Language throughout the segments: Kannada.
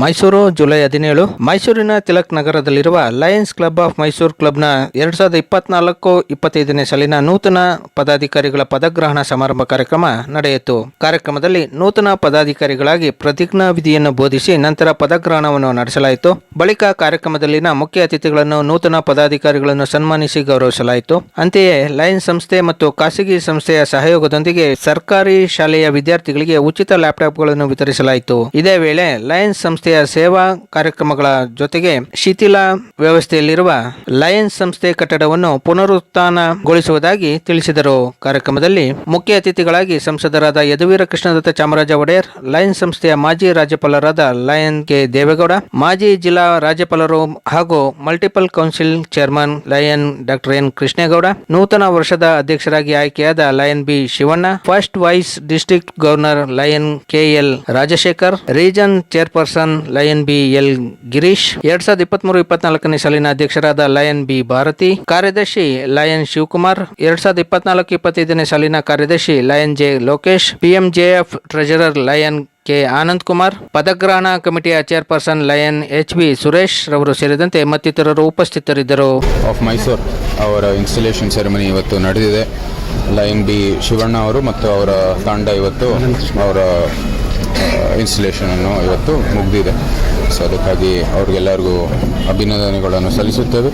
ಮೈಸೂರು ಜುಲೈ ಹದಿನೇಳು. ಮೈಸೂರಿನ ತಿಲಕ್ ನಗರದಲ್ಲಿರುವ ಲಯನ್ಸ್ ಕ್ಲಬ್ ಆಫ್ ಮೈಸೂರು ಕ್ಲಬ್ನ ಎರಡ್ ಸಾವಿರದ ಇಪ್ಪತ್ನಾಲ್ಕು ಇಪ್ಪತ್ತೈದನೇ ಸಾಲಿನ ನೂತನ ಪದಾಧಿಕಾರಿಗಳ ಪದಗ್ರಹಣ ಸಮಾರಂಭ ಕಾರ್ಯಕ್ರಮ ನಡೆಯಿತು. ಕಾರ್ಯಕ್ರಮದಲ್ಲಿ ನೂತನ ಪದಾಧಿಕಾರಿಗಳಾಗಿ ಪ್ರತಿಜ್ಞಾ ವಿಧಿಯನ್ನು ಬೋಧಿಸಿ ನಂತರ ಪದಗ್ರಹಣವನ್ನು ನಡೆಸಲಾಯಿತು. ಬಳಿಕ ಕಾರ್ಯಕ್ರಮದಲ್ಲಿನ ಮುಖ್ಯ ಅತಿಥಿಗಳನ್ನು ನೂತನ ಪದಾಧಿಕಾರಿಗಳನ್ನು ಸನ್ಮಾನಿಸಿ ಗೌರವಿಸಲಾಯಿತು. ಅಂತೆಯೇ ಲಯನ್ಸ್ ಸಂಸ್ಥೆ ಮತ್ತು ಖಾಸಗಿ ಸಂಸ್ಥೆಯ ಸಹಯೋಗದೊಂದಿಗೆ ಸರ್ಕಾರಿ ಶಾಲೆಯ ವಿದ್ಯಾರ್ಥಿಗಳಿಗೆ ಉಚಿತ ಲ್ಯಾಪ್ಟಾಪ್ಗಳನ್ನು ವಿತರಿಸಲಾಯಿತು. ಇದೇ ವೇಳೆ ಲಯನ್ಸ್ ಸಂಸ್ಥೆಯ ಸೇವಾ ಕಾರ್ಯಕ್ರಮಗಳ ಜೊತೆಗೆ ಶಿಥಿಲ ವ್ಯವಸ್ಥೆಯಲ್ಲಿರುವ ಲಯನ್ಸ್ ಸಂಸ್ಥೆ ಕಟ್ಟಡವನ್ನು ಪುನರುತ್ಥಾನಗೊಳಿಸುವುದಾಗಿ ತಿಳಿಸಿದರು. ಕಾರ್ಯಕ್ರಮದಲ್ಲಿ ಮುಖ್ಯ ಅತಿಥಿಗಳಾಗಿ ಸಂಸದರಾದ ಯದುವೀರ ಕೃಷ್ಣದತ್ತ ಚಾಮರಾಜ ಒಡೆಯರ್, ಲಯನ್ಸ್ ಸಂಸ್ಥೆಯ ಮಾಜಿ ರಾಜ್ಯಪಾಲರಾದ ಲಯನ್ ಕೆ. ದೇವೇಗೌಡ, ಮಾಜಿ ಜಿಲ್ಲಾ ರಾಜ್ಯಪಾಲರು ಹಾಗೂ multiple council chairman lion doctor N Krishnegowda, ನೂತನ ವರ್ಷದ ಅಧ್ಯಕ್ಷರಾಗಿ ಆಯ್ಕೆಯಾದ lion B Shivanna, first vice district governor lion KL Rajashekhar, region chairperson lion B L Girish. ಎರಡ್ ಸಾವಿರದ ಇಪ್ಪತ್ಮೂರು ಇಪ್ಪತ್ನಾಲ್ಕನೇ ಸಾಲಿನ ಅಧ್ಯಕ್ಷರಾದ ಲಯನ್ ಬಿ ಭಾರತಿ. ಕಾರ್ಯದರ್ಶಿ ಲಯನ್ ಶಿವಕುಮಾರ್. ಎರಡ್ ಸಾವಿರದ ಇಪ್ಪತ್ನಾಲ್ಕು ಇಪ್ಪತ್ತೈದನೇ ಸಾಲಿನ ಕಾರ್ಯದರ್ಶಿ lion J Lokesh. PMJF treasurer lion K Anand Kumar. ಪದಗ್ರಹಣ ಕಮಿಟಿಯ chairperson lion H B Suresh ರವರು ಸೇರಿದಂತೆ ಮತ್ತಿತರರು ಉಪಸ್ಥಿತರಿದ್ದರು. ಆಫ್ ಮೈಸೂರ್ ಅವರ ಇನ್ಸ್ಟಾಲೇಷನ್ ಸೆರೆಮನಿ ಇವತ್ತು ನಡೆದಿದೆ. ಲಯನ್ ಬಿ ಶಿವಣ್ಣ ಅವರು ಮತ್ತು ಅವರ ತಂಡ ಇವತ್ತು ಅವರ ಇನ್ಸ್ಟಲೇಷನನ್ನು ಇವತ್ತು ಮುಗಿದಿದೆ. ಸೊ ಅದಕ್ಕಾಗಿ ಅವ್ರಿಗೆಲ್ಲರಿಗೂ ಅಭಿನಂದನೆಗಳನ್ನು ಸಲ್ಲಿಸುತ್ತೇವೆ.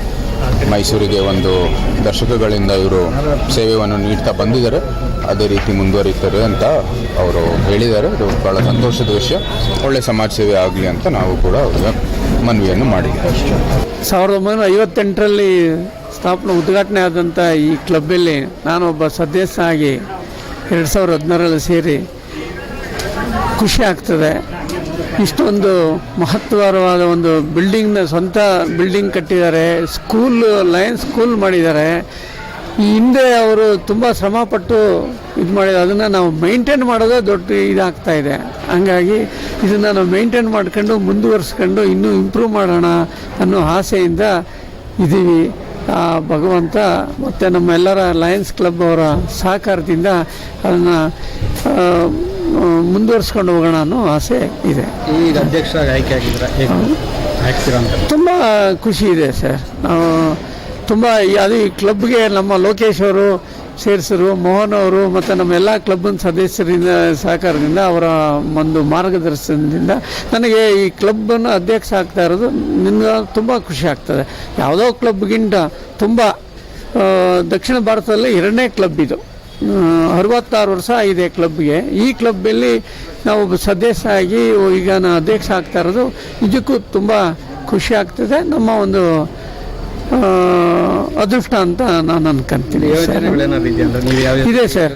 ಮೈಸೂರಿಗೆ ಒಂದು ದಶಕಗಳಿಂದ ಇವರು ಸೇವೆಯನ್ನು ನೀಡ್ತಾ ಬಂದಿದ್ದಾರೆ. ಅದೇ ರೀತಿ ಮುಂದುವರಿತಾರೆ ಅಂತ ಅವರು ಹೇಳಿದ್ದಾರೆ. ಇದು ಭಾಳ ಸಂತೋಷದ ವಿಷಯ. ಒಳ್ಳೆ ಸಮಾಜ ಸೇವೆ ಆಗಲಿ ಅಂತ ನಾವು ಕೂಡ ಅವ್ರಿಗೆ ಮನವಿಯನ್ನು ಮಾಡಿದ್ದೇವೆ. ಸಾವಿರದ ಒಂಬೈನೂರ ಐವತ್ತೆಂಟರಲ್ಲಿ ಸ್ಥಾಪನೆ, ಉದ್ಘಾಟನೆ ಆದಂಥ ಈ ಕ್ಲಬ್ಬಲ್ಲಿ ನಾನೊಬ್ಬ ಸದಸ್ಯ ಆಗಿ ಎರಡು ಸಾವಿರದ ಹದಿನಾರರಲ್ಲಿ ಸೇರಿ ಖುಷಿ ಆಗ್ತದೆ. ಇಷ್ಟೊಂದು ಮಹತ್ವರವಾದ ಒಂದು ಬಿಲ್ಡಿಂಗ್ನ ಸ್ವಂತ ಬಿಲ್ಡಿಂಗ್ ಕಟ್ಟಿದ್ದಾರೆ. ಸ್ಕೂಲ್ ಲಯನ್ಸ್ ಸ್ಕೂಲ್ ಮಾಡಿದ್ದಾರೆ. ಈ ಹಿಂದೆ ಅವರು ತುಂಬ ಶ್ರಮಪಟ್ಟು ಇದು ಮಾಡಿದ್ದಾರೆ ಅದನ್ನು ನಾವು ಮೈಂಟೈನ್ ಮಾಡೋದೇ ದೊಡ್ಡ ಇದಾಗ್ತಾ ಇದೆ. ಹಂಗಾಗಿ ಇದನ್ನು ನಾವು ಮೈಂಟೈನ್ ಮಾಡ್ಕೊಂಡು ಮುಂದುವರಿಸ್ಕೊಂಡು ಇನ್ನೂ ಇಂಪ್ರೂವ್ ಮಾಡೋಣ ಅನ್ನೋ ಆಸೆಯಿಂದ ಇದ್ದೀವಿ ಭಗವಂತ ಮತ್ತು ನಮ್ಮೆಲ್ಲರ ಲಯನ್ಸ್ ಕ್ಲಬ್ ಅವರ ಸಹಕಾರದಿಂದ ಅದನ್ನು ಮುಂದುವರಿಸ್ಕೊಂಡು ಹೋಗೋಣ ಅನ್ನೋ ಆಸೆ ಇದೆ. ಈಗ ಅಧ್ಯಕ್ಷರಾಗಿ ಆಯ್ಕೆ ಆಗಿದ್ರೆ ತುಂಬ ಖುಷಿ ಇದೆ ಸರ್. ನಾವು ತುಂಬ ಅದು ಈ ಕ್ಲಬ್ಗೆ ನಮ್ಮ ಲೋಕೇಶ್ ಅವರು ಸೇರಿಸರು. ಮೋಹನ್ ಅವರು ಮತ್ತು ನಮ್ಮ ಕ್ಲಬ್ನ ಸದಸ್ಯರಿಂದ, ಸಹಕಾರದಿಂದ, ಅವರ ಒಂದು ಮಾರ್ಗದರ್ಶನದಿಂದ ನನಗೆ ಈ ಕ್ಲಬ್ಬನ್ನು ಅಧ್ಯಕ್ಷ ಆಗ್ತಾ ಇರೋದು ನಿನ್ನ ತುಂಬ ಖುಷಿ ಆಗ್ತದೆ. ಯಾವುದೋ ಕ್ಲಬ್ಗಿಂತ ತುಂಬ ದಕ್ಷಿಣ ಭಾರತದಲ್ಲಿ ಎರಡನೇ ಕ್ಲಬ್ ಇದು. ಅರವತ್ತಾರು ವರ್ಷ ಇದೆ ಕ್ಲಬ್ಗೆ ಈ ಕ್ಲಬ್ಬಲ್ಲಿ ನಾವು ಸದಸ್ಯ ಆಗಿ ಈಗ ನಾನು ಅಧ್ಯಕ್ಷ ಆಗ್ತಾ ಇರೋದು. ನಿಜಕ್ಕೂ ತುಂಬ ಖುಷಿ ಆಗ್ತದೆ. ನಮ್ಮ ಒಂದು ಅದೃಷ್ಟ ಅಂತ ನಾನು ಅನ್ಕೊಂತೀನಿ ಇದೆ ಸರ್.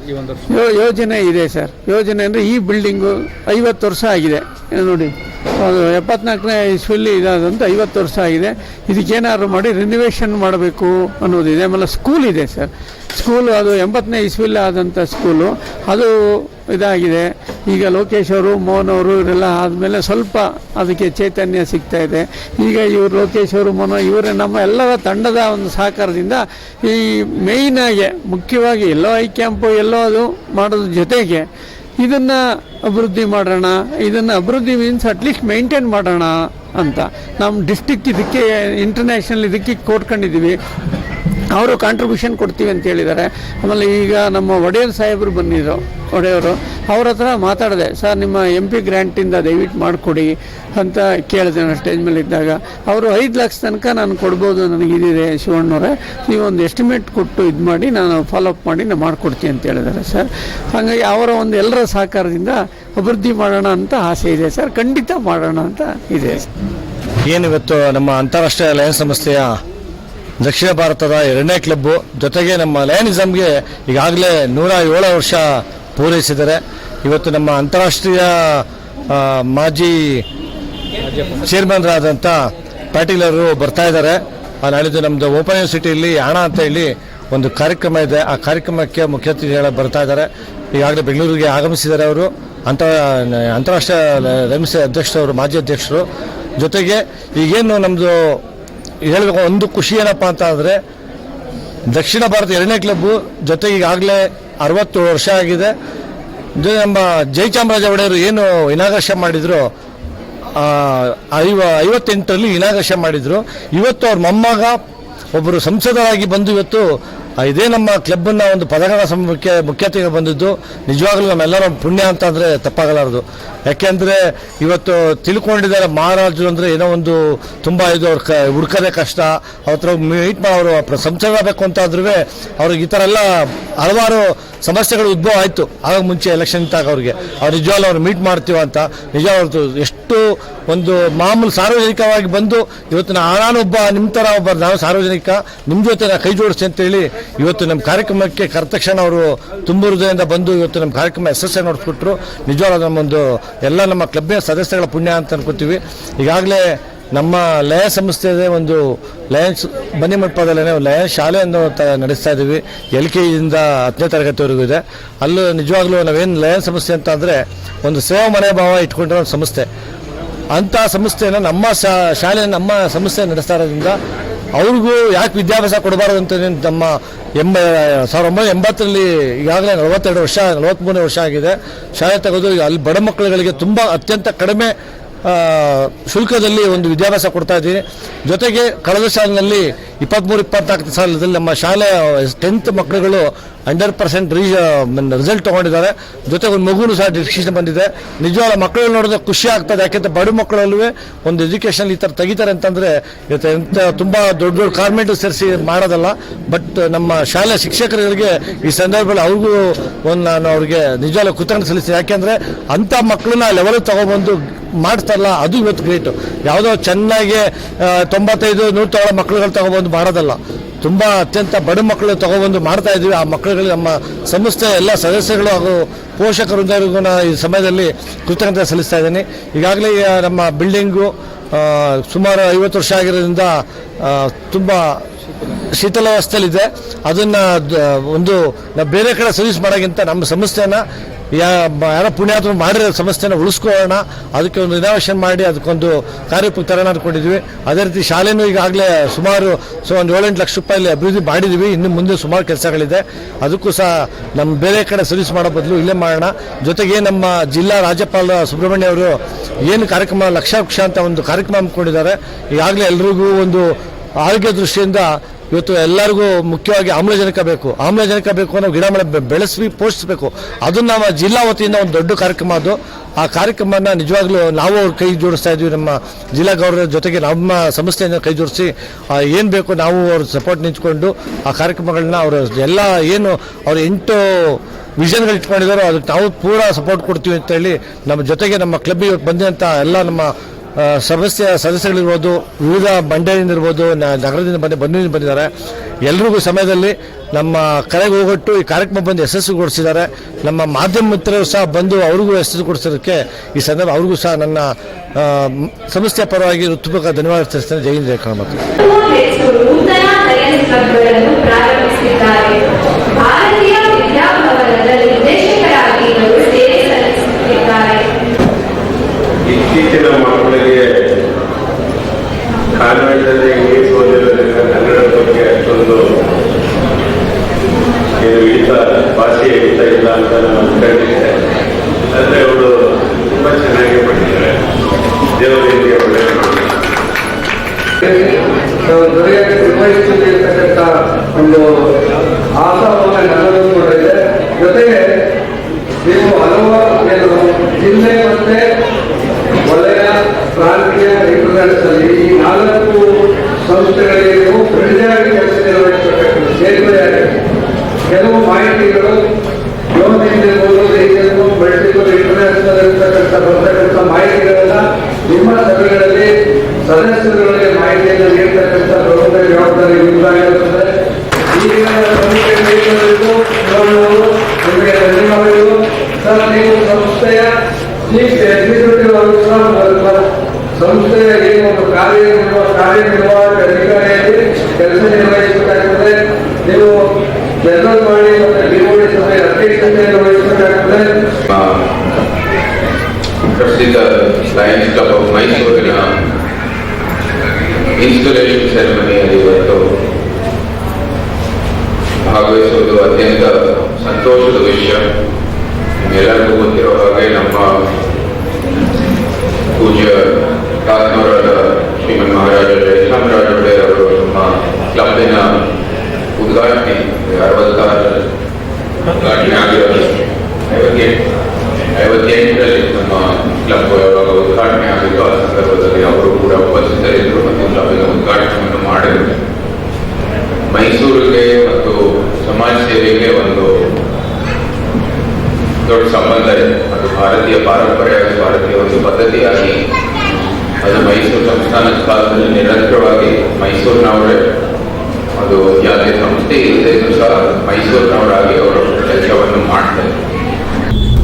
ಯೋಜನೆ ಇದೆ ಸರ್. ಯೋಜನೆ ಅಂದರೆ ಈ ಬಿಲ್ಡಿಂಗು ಐವತ್ತು ವರ್ಷ ಆಗಿದೆ. ನೋಡಿ. ಎಪ್ಪತ್ನಾಲ್ಕನೇ ಇಸ್ವಿಲಿ ಇದಾದಂಥ ಐವತ್ತು ವರ್ಷ ಆಗಿದೆ. ಇದಕ್ಕೇನಾದ್ರು ಮಾಡಿ ರಿನಿವೇಷನ್ ಮಾಡಬೇಕು ಅನ್ನೋದಿದೆ. ಆಮೇಲೆ ಸ್ಕೂಲ್ ಇದೆ ಸರ್. ಸ್ಕೂಲು ಅದು ಎಂಬತ್ತನೇ ಇಸ್ವಿಲಿ ಆದಂಥ ಸ್ಕೂಲು ಅದು ಇದಾಗಿದೆ. ಈಗ ಲೋಕೇಶ್ ಅವರು, ಮೋಹನ್ ಅವರು ಇವರೆಲ್ಲ ಆದಮೇಲೆ ಸ್ವಲ್ಪ ಅದಕ್ಕೆ ಚೈತನ್ಯ ಸಿಗ್ತಾ ಇದೆ. ಈಗ ಇವರು ಲೋಕೇಶ್ ಅವರು, ಮೋಹನ್ ಇವರೇ ನಮ್ಮ ಎಲ್ಲರ ತಂಡದ ಒಂದು ಸಹಕಾರದಿಂದ ಈ ಮೇಯ್ನಾಗೆ ಮುಖ್ಯವಾಗಿ ಎಲ್ಲೋ ಐ ಕ್ಯಾಂಪು ಎಲ್ಲೋ ಅದು ಮಾಡೋದ್ರ ಜೊತೆಗೆ ಇದನ್ನು ಅಭಿವೃದ್ಧಿ ಮಾಡೋಣ, ಇದನ್ನು ಅಭಿವೃದ್ಧಿ ಮೀನ್ಸ್ ಅಟ್ಲೀಸ್ಟ್ ಮೇಂಟೈನ್ ಮಾಡೋಣ ಅಂತ. ನಮ್ಮ ಡಿಸ್ಟಿಕ್ ಇದಕ್ಕೆ ಇಂಟರ್ನ್ಯಾಷನಲ್ ಇದಕ್ಕೆ ಕೊಟ್ಕೊಂಡಿದ್ದೀವಿ ಅವರು ಕಾಂಟ್ರಿಬ್ಯೂಷನ್ ಕೊಡ್ತೀವಿ ಅಂತ ಹೇಳಿದ್ದಾರೆ. ಆಮೇಲೆ ಈಗ ನಮ್ಮ ಒಡೆಯರ್ ಸಾಹೇಬರು ಬಂದಿದ್ರು, ಒಡೆಯವರು. ಅವ್ರ ಹತ್ರ ಮಾತಾಡಿದೆ, ಸರ್, ನಿಮ್ಮ ಎಂ ಪಿ ಗ್ರ್ಯಾಂಟಿಂದ ದಯವಿಟ್ಟು ಮಾಡಿಕೊಡಿ ಅಂತ ಕೇಳಿದೆ ನಾನು ಸ್ಟೇಜ್ ಮೇಲೆ ಇದ್ದಾಗ. ಅವರು ಐದು ಲಕ್ಷ ತನಕ ನಾನು ಕೊಡ್ಬೋದು, ನನಗೆ ಇದಿದೆ ಶಿವಣ್ಣವರೇ. ಒಂದು ಎಸ್ಟಿಮೇಟ್ ಕೊಟ್ಟು ಇದು ಮಾಡಿ, ನಾನು ಫಾಲೋಅಪ್ ಮಾಡಿ, ನಾನು ಮಾಡಿಕೊಡ್ತೀನಿ ಅಂತ ಹೇಳಿದ್ದಾರೆ, ಸರ್. ಹಾಗಾಗಿ ಅವರ ಒಂದು ಎಲ್ಲರ ಸಹಕಾರದಿಂದ ಅಭಿವೃದ್ಧಿ ಮಾಡೋಣ ಅಂತ ಆಸೆ ಇದೆ, ಸರ್. ಖಂಡಿತ ಮಾಡೋಣ ಅಂತ ಇದೆ. ಏನಿವತ್ತು ನಮ್ಮ ಅಂತಾರಾಷ್ಟ್ರೀಯ ಲಯನ್ ಸಂಸ್ಥೆಯ ದಕ್ಷಿಣ ಭಾರತದ ಎರಡನೇ ಕ್ಲಬ್ಬು. ಜೊತೆಗೆ ನಮ್ಮ ಲಯನಿಸಮ್ಗೆ ಈಗಾಗಲೇ ನೂರ ಏಳು ವರ್ಷ ಪೂರೈಸಿದ್ದಾರೆ. ಇವತ್ತು ನಮ್ಮ ಅಂತಾರಾಷ್ಟ್ರೀಯ ಮಾಜಿ ಚೇರ್ಮನ್ರಾದಂಥ ಪಾಟೀಲ್ ಅವರು ಬರ್ತಾ ಇದ್ದಾರೆ. ನಾಳಿದ್ದು ನಮ್ಮದು ಓಪನ್ ಯೂನಿವರ್ಸಿಟಿಯಲ್ಲಿ ಹಣ ಅಂತ ಹೇಳಿ ಒಂದು ಕಾರ್ಯಕ್ರಮ ಇದೆ. ಆ ಕಾರ್ಯಕ್ರಮಕ್ಕೆ ಮುಖ್ಯ ಅತಿಥಿಗಳ ಬರ್ತಾ ಇದ್ದಾರೆ. ಈಗಾಗಲೇ ಬೆಂಗಳೂರಿಗೆ ಆಗಮಿಸಿದ್ದಾರೆ ಅವರು. ಅಂತ, ಅಂತಾರಾಷ್ಟ್ರೀಯ ರೆಮ್ಸ್ ಅಧ್ಯಕ್ಷರವರು ಮಾಜಿ ಅಧ್ಯಕ್ಷರು. ಜೊತೆಗೆ ಈಗೇನು ನಮ್ಮದು ಹೇಳಬೇಕು, ಒಂದು ಖುಷಿ ಏನಪ್ಪ ಅಂತ ದಕ್ಷಿಣ ಭಾರತ ಎರಡನೇ ಕ್ಲಬ್ಬು ಜೊತೆಗೆ ಈಗಾಗಲೇ ಅರವತ್ತೇಳು ವರ್ಷ ಆಗಿದೆ. ನಮ್ಮ ಜಯಚಾಮರಾಜ ಒಡೆಯರು ಏನು ಇನಾಗರ್ಷ ಮಾಡಿದ್ರು ಐವ, ಐವತ್ತೆಂಟರಲ್ಲಿ ಇನಾಗರ್ಷ ಮಾಡಿದ್ರು. ಇವತ್ತು ಅವ್ರ ಮೊಮ್ಮಗ ಒಬ್ಬರು ಸಂಸದರಾಗಿ ಬಂದು ಇವತ್ತು ಇದೇ ನಮ್ಮ ಕ್ಲಬ್ನ ಒಂದು ಪದಗಳ ಸಂ- ಮುಖ್ಯ, ಮುಖ್ಯತೆಗೆ ಬಂದಿದ್ದು. ನಿಜವಾಗ್ಲೂ ನಮ್ಮೆಲ್ಲರ ಪುಣ್ಯ ಅಂತ ಅಂದರೆ ತಪ್ಪಾಗಲಾರದು. ಯಾಕೆಂದರೆ ಇವತ್ತು ತಿಳ್ಕೊಂಡಿದ್ದಾರೆ ಮಹಾರಾಜರು ಅಂದರೆ ಏನೋ ಒಂದು ತುಂಬ ಇದು ಅವ್ರ ಕ ಹುಡ್ಕೋದೇ ಕಷ್ಟ. ಅವ್ರ ಹತ್ರ ಮೀಟ್ ಅವರು ಸಂಸದರಾಗಬೇಕು ಅಂತ ಆದ್ರೂ ಅವ್ರಿಗೆ ಈ ಥರ ಎಲ್ಲ ಹಲವಾರು ಸಮಸ್ಯೆಗಳು ಉದ್ಭವ ಆಯಿತು. ಆಗ ಮುಂಚೆ ಎಲೆಕ್ಷನ್ ಇದ್ದಾಗ ಅವ್ರಿಗೆ. ಅವ್ರು ನಿಜವಾಗ್ಲೂ ಅವ್ರು ಮೀಟ್ ಮಾಡ್ತೀವ ಅಂತ. ನಿಜ ಅವ್ರದ್ದು ಎಷ್ಟು ಒಂದು ಮಾಮೂಲು ಸಾರ್ವಜನಿಕವಾಗಿ ಬಂದು ಇವತ್ತು ನಾನೊಬ್ಬ ನಿಮ್ಮ ಥರ ಒಬ್ಬ ನಾನು ಸಾರ್ವಜನಿಕ ನಿಮ್ಮ ಜೊತೆ ನಾ ಕೈ ಜೋಡಿಸಿ ಅಂತೇಳಿ ಇವತ್ತು ನಮ್ಮ ಕಾರ್ಯಕ್ರಮಕ್ಕೆ ಕರೆದ ತಕ್ಷಣ ಅವರು ತುಂಬ ಹೃದಯದಿಂದ ಬಂದು ಇವತ್ತು ನಮ್ಮ ಕಾರ್ಯಕ್ರಮ ಯಶಸ್ಸನ್ನು ನೋಡಿಸ್ಬಿಟ್ರು ನಿಜವಾಗ್ಲೂ ನಮ್ಮೊಂದು ಎಲ್ಲ ನಮ್ಮ ಕ್ಲಬ್ನ ಸದಸ್ಯಗಳ ಪುಣ್ಯ ಅಂತ ಅನ್ಕೋತೀವಿ. ಈಗಾಗಲೇ ನಮ್ಮ ಲಯ ಸಂಸ್ಥೆಯ ಒಂದು ಲಯನ್ಸ್ ಬನ್ನಿ ಮಂಟಪದಲ್ಲೇ ಲಯನ್ಸ್ ಶಾಲೆಯನ್ನು ನಡೆಸ್ತಾ ಇದ್ದೀವಿ ಎಲ್ ಕೆ ಜಿಯಿಂದ ಹತ್ತನೇ ತರಗತಿವರೆಗೂ ಇದೆ. ಅಲ್ಲೂ ನಿಜವಾಗ್ಲೂ ನಾವೇನು ಲಯನ್ ಸಂಸ್ಥೆ ಅಂತ ಅಂದರೆ ಒಂದು ಸೇವಾ ಮನೋಭಾವ ಇಟ್ಕೊಂಡಿರೋ ಒಂದು ಸಂಸ್ಥೆ. ಅಂಥ ಸಂಸ್ಥೆಯನ್ನು ನಮ್ಮ ಶಾಲೆ ನಮ್ಮ ಸಂಸ್ಥೆ ನಡೆಸ್ತಾ ಇರೋದ್ರಿಂದ ಅವ್ರಿಗೂ ಯಾಕೆ ವಿದ್ಯಾಭ್ಯಾಸ ಕೊಡಬಾರದು ಅಂತ ನಮ್ಮ ಎಂಬ ಸಾವಿರದ ಒಂಬೈನೂರ ಎಂಬತ್ತರಲ್ಲಿ ಈಗಾಗಲೇ ನಲವತ್ತೆರಡು ವರ್ಷ ನಲವತ್ತ್ಮೂರನೇ ವರ್ಷ ಆಗಿದೆ. ಶಾಲೆ ತೆಗೆದು ಅಲ್ಲಿ ಬಡ ಮಕ್ಕಳುಗಳಿಗೆ ತುಂಬ ಅತ್ಯಂತ ಕಡಿಮೆ ಶುಲ್ಕದಲ್ಲಿ ಒಂದು ವಿದ್ಯಾಭ್ಯಾಸ ಕೊಡ್ತಾ ಇದ್ದೀನಿ. ಜೊತೆಗೆ ಕಳೆದ ಸಾಲಿನಲ್ಲಿ ಇಪ್ಪತ್ತ್ಮೂರು ಇಪ್ಪತ್ನಾಲ್ಕು ಸಾಲದಲ್ಲಿ ನಮ್ಮ ಶಾಲೆ ಟೆಂತ್ ಮಕ್ಕಳುಗಳು ಹಂಡ್ರೆಡ್ ಪರ್ಸೆಂಟ್ ರೀ ರಿಸಲ್ಟ್ ತೊಗೊಂಡಿದ್ದಾರೆ. ಜೊತೆಗೆ ಒಂದು ಮಗುನು ಸಹ ಡಿಸ್ಕಿಷನ್ ಬಂದಿದೆ. ನಿಜವಾದ ಮಕ್ಕಳು ನೋಡಿದ್ರೆ ಖುಷಿ ಆಗ್ತದೆ. ಯಾಕೆಂದ್ರೆ ಬಡ ಮಕ್ಕಳಲ್ಲೂ ಒಂದು ಎಜುಕೇಷನ್ ಈ ಥರ ತೆಗಿತಾರೆ ಅಂತಂದರೆ ಇವತ್ತು ಎಂಥ ತುಂಬ ದೊಡ್ಡ ದೊಡ್ಡ ಕಾರ್ಮೆಂಟ್ ಸೇರಿಸಿ ಮಾಡೋದಲ್ಲ. ಬಟ್ ನಮ್ಮ ಶಾಲೆ ಶಿಕ್ಷಕರುಗಳಿಗೆ ಈ ಸಂದರ್ಭದಲ್ಲಿ ಅವ್ರಿಗೂ ಒಂದು ನಾನು ಅವ್ರಿಗೆ ನಿಜವಾದ ಕೃತಜ್ಞತೆ ಸಲ್ಲಿಸ್ತೀನಿ. ಯಾಕೆಂದರೆ ಅಂಥ ಮಕ್ಕಳನ್ನ ಲೆವೆಲ್ ತೊಗೊಬಂದು ಮಾಡ್ತಾರಲ್ಲ, ಅದು ಇವತ್ತು ಗ್ರೇಟು ಯಾವುದೋ ಚೆನ್ನಾಗಿ ತೊಂಬತ್ತೈದು, ನೂರು ತೊಗೊಳ್ಳೋ ಮಕ್ಕಳುಗಳು ತಗೊಬಂದು ಮಾಡೋದಲ್ಲ ತುಂಬ ಅತ್ಯಂತ ಬಡ ಮಕ್ಕಳು ತಗೊಬಂದು ಮಾಡ್ತಾ ಇದ್ದೀವಿ. ಆ ಮಕ್ಕಳುಗಳಿಗೆ ನಮ್ಮ ಸಂಸ್ಥೆಯ ಎಲ್ಲ ಸದಸ್ಯಗಳು ಹಾಗೂ ಪೋಷಕರಿಗೂ ನಾನು ಈ ಸಮಯದಲ್ಲಿ ಕೃತಜ್ಞತೆ ಸಲ್ಲಿಸ್ತಾ ಇದ್ದೀನಿ. ಈಗಾಗಲೇ ನಮ್ಮ ಬಿಲ್ಡಿಂಗು ಸುಮಾರು ಐವತ್ತು ವರ್ಷ ಆಗಿರೋದ್ರಿಂದ ತುಂಬ ಶೀತಲಾವಸ್ಥೆಯಲ್ಲಿದೆ ಅದನ್ನು ಒಂದು ಬೇರೆ ಕಡೆ ಸರ್ವಿಸ್ ಮಾಡೋಕ್ಕಿಂತ ನಮ್ಮ ಸಂಸ್ಥೆನ ಯಾ ಯಾರೋ ಪುಣ್ಯಾತ್ಮ ಮಾಡಿರೋ ಸಮಸ್ಯೆನ ಉಳಿಸ್ಕೊಳ್ಳೋಣ. ಅದಕ್ಕೆ ಒಂದು ಇನೋವೇಷನ್ ಮಾಡಿ, ಅದಕ್ಕೊಂದು ಕಾರ್ಯಕ್ಕೆ ತರೋಣ ಅಂದ್ಕೊಂಡಿದ್ವಿ ಅದೇ ರೀತಿ ಶಾಲೆನೂ ಈಗಾಗಲೇ ಸುಮಾರು ಸೊ ಒಂದು ಏಳೆಂಟು ಲಕ್ಷ ರೂಪಾಯಿ ಅಭಿವೃದ್ಧಿ ಮಾಡಿದ್ದೀವಿ ಇನ್ನು ಮುಂದೆ ಸುಮಾರು ಕೆಲಸಗಳಿದೆ. ಅದಕ್ಕೂ ಸಹ ನಮ್ಮ ಬೇರೆ ಕಡೆ ಸರ್ವಿಸ್ ಮಾಡೋ ಬದಲು ಇಲ್ಲೇ ಮಾಡೋಣ. ಜೊತೆಗೆ ನಮ್ಮ ಜಿಲ್ಲಾ ರಾಜ್ಯಪಾಲ ಸುಬ್ರಹ್ಮಣ್ಯ ಅವರು ಏನು ಕಾರ್ಯಕ್ರಮ ಲಕ್ಷ ಲಕ್ಷ ಅಂತ ಒಂದು ಕಾರ್ಯಕ್ರಮ ಹಮ್ಮಿಕೊಂಡಿದ್ದಾರೆ. ಈಗಾಗಲೇ ಎಲ್ರಿಗೂ ಒಂದು ಆರೋಗ್ಯ ದೃಷ್ಟಿಯಿಂದ ಇವತ್ತು ಎಲ್ಲರಿಗೂ ಮುಖ್ಯವಾಗಿ ಆಮ್ಲಜನಕ ಬೇಕು. ಆಮ್ಲಜನಕ ಬೇಕು ಅನ್ನೋ ಗಿಡ ಮರ ಬೆಳೆಸಿ ಪೋಷಿಸಬೇಕು. ಅದನ್ನ ನಮ್ಮ ಜಿಲ್ಲಾ ವತಿಯಿಂದ ಒಂದು ದೊಡ್ಡ ಕಾರ್ಯಕ್ರಮ ಅದು. ಆ ಕಾರ್ಯಕ್ರಮನ ನಿಜವಾಗ್ಲೂ ನಾವು ಅವ್ರ ಕೈ ಜೋಡಿಸ್ತಾ ಇದ್ವಿ. ನಮ್ಮ ಜಿಲ್ಲಾ ಗೌರವ ಜೊತೆಗೆ ನಮ್ಮ ಸಂಸ್ಥೆಯನ್ನು ಕೈ ಜೋಡಿಸಿ ಏನು ಬೇಕು ನಾವು ಅವ್ರ ಸಪೋರ್ಟ್ ನಿಂತ್ಕೊಂಡು ಆ ಕಾರ್ಯಕ್ರಮಗಳನ್ನ ಅವರು ಎಲ್ಲ ಏನು ಅವ್ರ ಎಂಟು ವಿಷನ್ಗಳು ಇಟ್ಕೊಂಡಿದ್ದಾರೋ ಅದಕ್ಕೆ ನಾವು ಪೂರ ಸಪೋರ್ಟ್ ಕೊಡ್ತೀವಿ ಅಂತ ಹೇಳಿ ನಮ್ಮ ಜೊತೆಗೆ ನಮ್ಮ ಕ್ಲಬ್ ಇವತ್ತು ಬಂದಂಥ ಎಲ್ಲ ನಮ್ಮ ಸದಸ್ಯ ಸದಸ್ಯಗಳಿರ್ಬೋದು ವಿವಿಧ ಬಂಡೆಯಿಂದ ಇರ್ಬೋದು ನ- ನಗರದಿಂದ ಬಂದ ಬಂದಿನಿಂದ ಬಂದಿದ್ದಾರೆ. ಎಲ್ರಿಗೂ ಸಮಯದಲ್ಲಿ ನಮ್ಮ ಕರೆಗೆ ಹೋಗೊಟ್ಟು ಈ ಕಾರ್ಯಕ್ರಮ ಬಂದು ಯಶಸ್ವಿಗೊಳಿಸಿದ್ದಾರೆ ನಮ್ಮ ಮಾಧ್ಯಮ ಮಿತ್ರರು ಸಹ ಬಂದು ಅವ್ರಿಗೂ ಕೊಡಿಸೋದಕ್ಕೆ ಈ ಸಂದರ್ಭ ಅವ್ರಿಗೂ ಸಹ ನನ್ನ ಸಮಸ್ಯೆ ಸಂಸ್ಥೆಯ ಪರವಾಗಿ ಋತುಪೂರ್ವಕ ಧನ್ಯವಾದ ತಿಳಿಸ್ತೇನೆ. ಜೈ ಹಿಂದ್ ಜೈ ಕನ್ನಡ ಮತ್ತು ಹೆಚ್ಚು ದೊರೆಯಕ್ಕೆ ನಿರ್ವಹಿಸುತ್ತಿರ್ತಕ್ಕಂಥ ಒಂದು ಆಶಾಭಾವ ನನ್ನಲ್ಲೂ ಕೂಡ ಇದೆ ಜೊತೆಗೆ ನೀವು ಹಲವಾರು ಜಿಲ್ಲೆ ಮತ್ತೆ ವಲಯ, ಪ್ರಾಂತೀಯ ಇಂಟರ್ನ್ಯಾಷನಲ್ ಈ ನಾಲ್ಕು ಸಂಸ್ಥೆಗಳಿಗೆ ನೀವು ಪ್ರತಿಯಾಗಿ ಕೆಲಸ ನಿರ್ವಹಿಸತಕ್ಕಂಥ ಸೇರ್ಪಡೆಯಾಗಿದೆ ಕೆಲವು ಮಾಹಿತಿಗಳು ಯೋಜನೆಗಳು ಮಲ್ಟಿಪಲ್ ಇಂಟರ್ನ್ಯಾಷನಲ್ ಬರ್ತಕ್ಕಂಥ ಮಾಹಿತಿಗಳನ್ನ ನಿಮ್ಮ ಸಭೆಗಳಲ್ಲಿ ಸದಸ್ಯರುಗಳಿಗೆ ಮಾಹಿತಿಯನ್ನು ನೀಡ್ತಕ್ಕಂಥ ಪ್ರಬಂಧ ಜವಾಬ್ದಾರಿ ಗೌರವವು ನಿಮಗೆ ಧನ್ಯವಾದಗಳು. ಸರ್, ನೀವು ಸಂಸ್ಥೆಯ ಚೀಫ್ ಎಕ್ಸಿಕ್ಯೂಟಿವ್ ಆಫೀಸರ್ ಸಂಸ್ಥೆಯ ಏನು ಒಂದು ಕಾರ್ಯ ಕಾರ್ಯನಿರ್ವಾಹಕ ಅಧಿಕಾರಿಯಾಗಿ ಕೆಲಸ ನಿರ್ವಹಿಸಬೇಕಾಗುತ್ತದೆ ನೀವು ಜನರಲ್ ಮಾಡಿ ಮತ್ತು ಡಿಒಡಿ ಸಭೆಯ ಅಧ್ಯಕ್ಷತೆಯನ್ನು ವಹಿಸಬೇಕಾಗ್ತದೆ ಪ್ರಸಿದ್ಧ ಲಯನ್ಸ್ ಕ್ಲಬ್ ಆಫ್ ಮೈಸೂರಿನ ಇನ್ಸ್ಟಾಲೇಷನ್ ಸೆರೆಮನಿಯಲ್ಲಿ ಇವತ್ತು ಭಾಗವಹಿಸುವುದು ಅತ್ಯಂತ ಸಂತೋಷ ಸಂತೋಷದ ವಿಷಯ ನಿಮ್ಗೆಲ್ಲರಿಗೂ ಗೊತ್ತಿರೋ ಹಾಗೆ ನಮ್ಮ ಪೂಜ್ಯ ತಾತ್ನವರಾದ ಶ್ರೀಮನ್ ಮಹಾರಾಜ ಜಯಚಾಮರಾಜ ಒಡೆಯರ್ ಅವರು ನಮ್ಮ ಕ್ಲಬ್ಬಿನ ಉದ್ಘಾಟನೆ ಅರವತ್ತಾರು ಉದ್ಘಾಟನೆ ಆಗಿರೋದು ಐವತ್ತೆಂಟು ಐವತ್ತೆಂಟರಲ್ಲಿ ನಮ್ಮ ಕ್ಲಬ್ ಯಾವಾಗ ಉದ್ಘಾಟನೆ ಆಗಿತ್ತು ಆ ಸಂದರ್ಭದಲ್ಲಿ ಅವರು ಕೂಡ ಉಪಸ್ಥಿತರಿದ್ದರು ಮತ್ತು ಕ್ಲಬ್ನ ಉದ್ಘಾಟನೆಯನ್ನು ಮಾಡಿದರು. ಮೈಸೂರಿಗೆ ಮತ್ತು ಸಮಾಜ ಸೇವೆಗೆ ಒಂದು ದೊಡ್ಡ ಸಂಬಂಧ ಇದೆ. ಅದು ಭಾರತೀಯ ಪಾರಂಪರೆಯಾಗಿ ಭಾರತೀಯ ಒಂದು ಪದ್ಧತಿಯಾಗಿ ಅದು ಮೈಸೂರು ಸಂಸ್ಥಾನದ ಕಾಲದಲ್ಲಿ ನಿರಂತರವಾಗಿ ಮೈಸೂರಿನವರೇ. ಅದು ಯಾವುದೇ ಸಂಸ್ಥೆ ಇಲ್ಲದೆ ಸಹ ಮೈಸೂರಿನವರಾಗಿ ಅವರು ಕೆಲಸವನ್ನು ಮಾಡ್ತಾರೆ.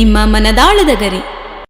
ನಿಮ್ಮ ಮನದಾಳದ ಗರಿ.